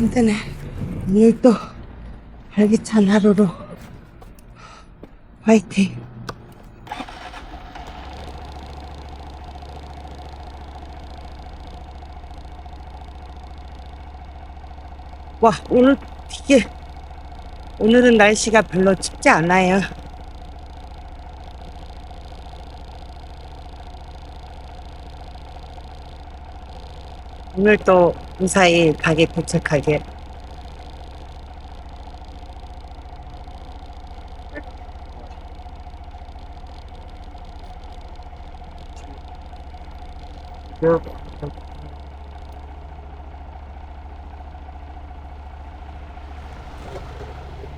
힘드네. 오늘 또 활기찬 하루로 화이팅. 와, 오늘 되게, 오늘은 날씨가 별로 춥지 않아요. 오늘 또 무사히 가게 도착하게.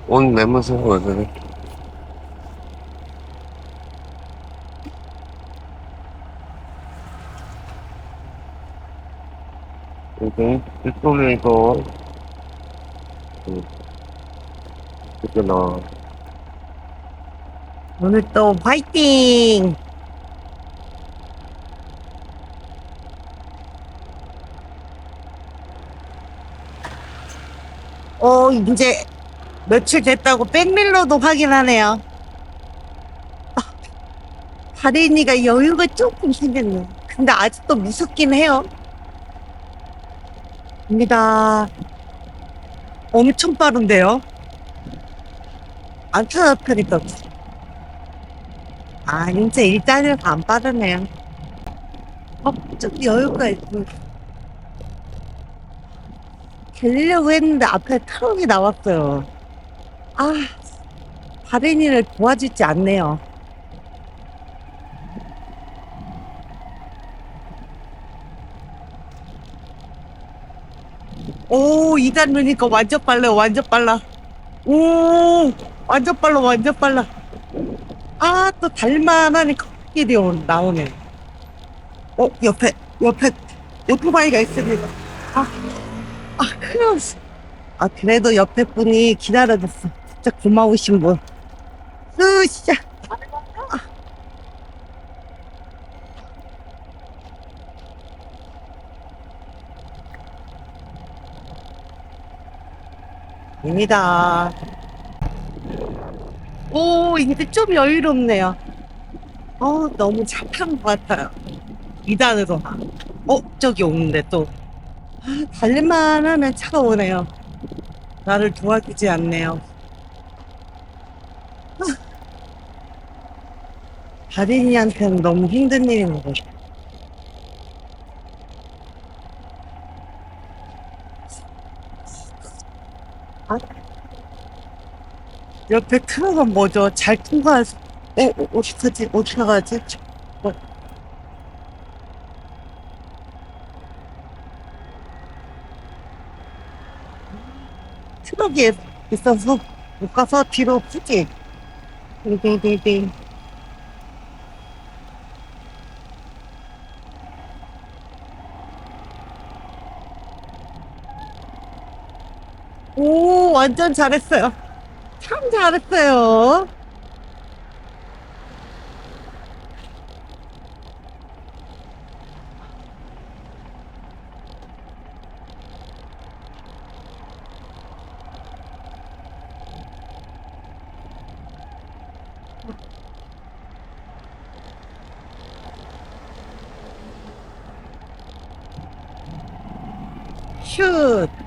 옷 내면서 왜 그래? 이게 이쪽에 이거 음, 이렇게 나 오늘 또 화이팅! 어, 이제 며칠 됐다고 백밀러도 확인하네요. 아, 다리니가 여유가 조금 생겼네. 근데 아직도 무섭긴 해요. 입니다. 엄청 빠른데요? 안 찾아펴니까 아, 이제 일단은 안 빠르네요. 어, 좀 여유가 있고. gel려고 했는데 앞에 트럭이 나왔어요. 아, 바레니를 도와주지 않네요. 오, 2단 누니까 완전 빨라, 완전 빨라. 오, 완전 빨라, 완전 빨라. 아, 또 달만 하니까 코끼리 오- 나오네. 어, 옆에, 옆에 오토바이가 있습니다. 아, 아, 큰일 났어. 아, 그래도 옆에 분이 기다려줬어. 진짜 고마우신 분. 으쌰. 아. 입니다. 오, 이제 좀 여유롭네요. 어, 너무 잘탄것 같아요. 2단으로. 어, 저기 오는데 또. 아, 달릴만 하면 차가 오네요. 나를 도와주지 않네요. 아, 다린이한테는 너무 힘든 일인 것 같아요. 아, 옆에 트럭은 뭐죠? 잘 통과할 수, 어, 어, 어떡하지? 어떻게 가지? 어. 트럭이 있어서 못 가서 뒤로 푸지. 띵띵띵띵. 오, 완전 잘했어요. 참 잘했어요. 슛.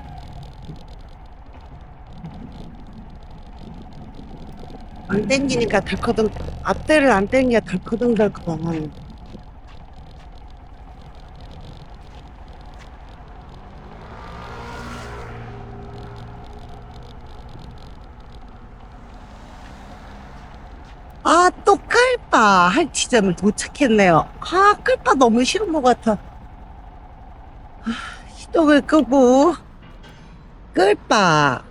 안 땡기니까 덜커덩, 앞대를 안 땡기니까 덜커덩덜커덩. 아, 또 끌바 할 지점을 도착했네요. 아, 끌바 너무 싫은 것 같아. 아, 시동을 끄고, 끌바.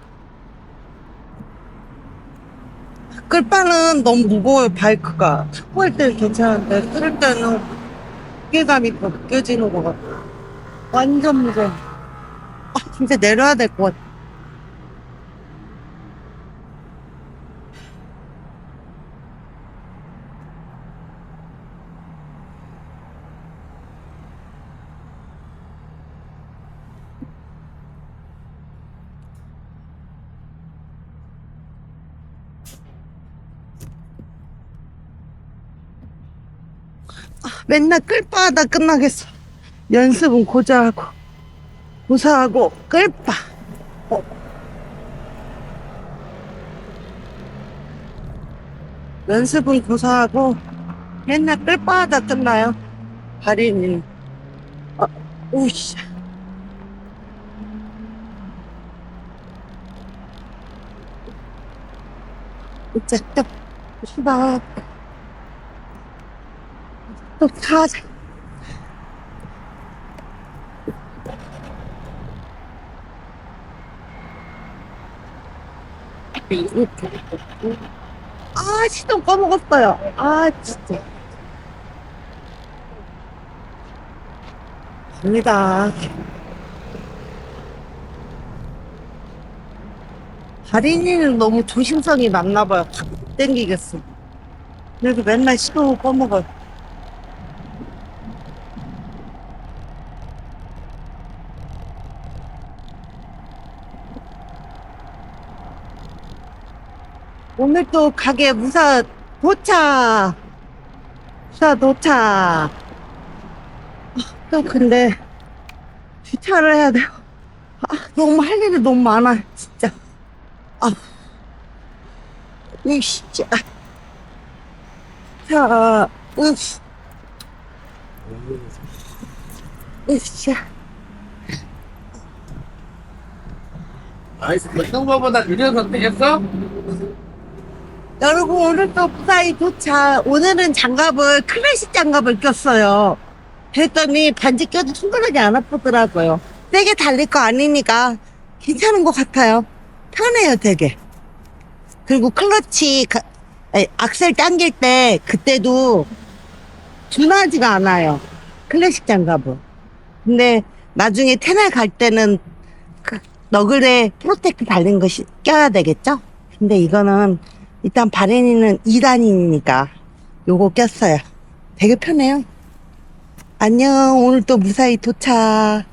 끌바는 너무 무거워요, 바이크가. 할 때는 괜찮은데, 끌을 때는 무게감이 더 느껴지는 것 같아. 완전 무거워. 아, 진짜 내려야 될 것 같아. 맨날 끌바하다 끝나겠어. 연습은 고자하고, 고사하고, 끌바. 어. 연습은 고사하고, 맨날 끌바하다 끝나요. 발인이. 어, 우씨. 또, 수박. 또 타자. 아, 시동 꺼먹었어요. 아, 진짜. 갑니다. 다린이는 너무 조심성이 많나 봐요. 땡기겠어. 그래도 맨날 시동을 꺼먹어요. 오늘 또 가게 무사 도착! 무사 도착! 아, 또 근데 주차를 해야 돼요. 아, 너무 할 일이 너무 많아, 진짜. 아, 으쌰. 자, 으쌰. 으쌰. 아이스 평소보다 느려서 되겠어? 여러분 오늘 또 무사히 도착. 오늘은 장갑을 클래식 장갑을 꼈어요. 그랬더니 반지 껴도 손가락이 안 아프더라고요. 세게 달릴 거 아니니까 괜찮은 것 같아요. 편해요, 되게. 그리고 클러치 가- 아니, 악셀 당길 때 그때도 둔하지가 않아요. 클래식 장갑은. 근데 나중에 테날 갈 때는 그 너글에 프로텍트 달린 것이 껴야 되겠죠? 근데 이거는 일단 바레니는 2단이니까 요거 꼈어요. 되게 편해요. 안녕. 오늘 또 무사히 도착.